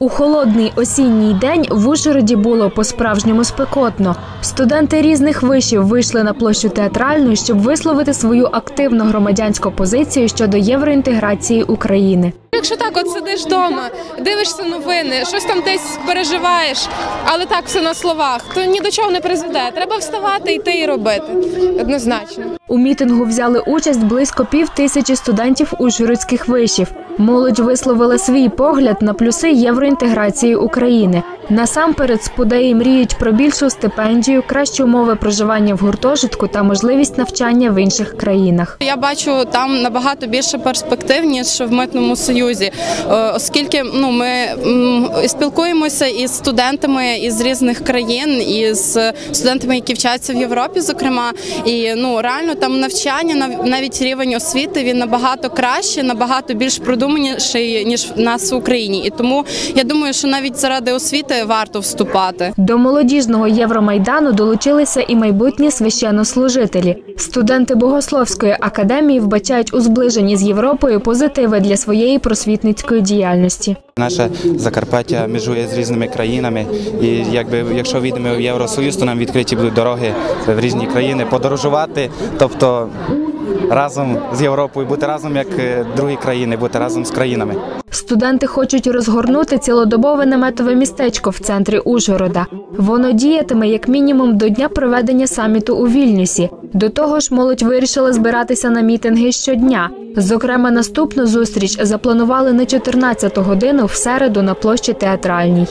У холодний осінній день в Ужгороді було по-справжньому спекотно. Студенти різних вишів вийшли на площу театральну, щоб висловити свою активну громадянську позицію щодо євроінтеграції України. Якщо так, от сидиш вдома, дивишся новини, щось там десь переживаєш, але так все на словах, то ні до чого не призведе. Треба вставати, йти і робити. Однозначно. У мітингу взяли участь близько пів тисячі студентів ужгородських вишів. Молодь висловила свій погляд на плюси євроінтеграції України. Насамперед, спудеї мріють про більшу стипендію, кращі умови проживання в гуртожитку та можливість навчання в інших країнах. Я бачу там набагато більше перспектив ніж в митному союзі, Е, оскільки ну ми спілкуємося із студентами із різних країн, із студентами, які вчаться в Європі, зокрема, і ну реально там навчання, нав- навіть рівень освіти він набагато краще, набагато більш продуманіший ніж в нас в Україні. І тому я думаю, що навіть заради освіти варто вступати. До молодіжного Євромайдану долучилися і майбутні священнослужителі. Студенти Богословської академії вбачають у зближенні з Європою позитиви для своєї просвітницької діяльності. Наше Закарпаття межує з різними країнами, і якби якщо війдемо в Євросоюз, то нам відкриті будуть дороги в різні країни, подорожувати, тобто разом з Європою, бути разом як е, другі країни, бути разом з країнами. Студенти хочуть розгорнути цілодобове наметове містечко в центрі Ужгорода. Воно діятиме як мінімум до дня проведення саміту у Вільнюсі. До того ж, молодь вирішила збиратися на мітинги щодня. Зокрема, наступну зустріч запланували на 14 годину в середу на площі театральній.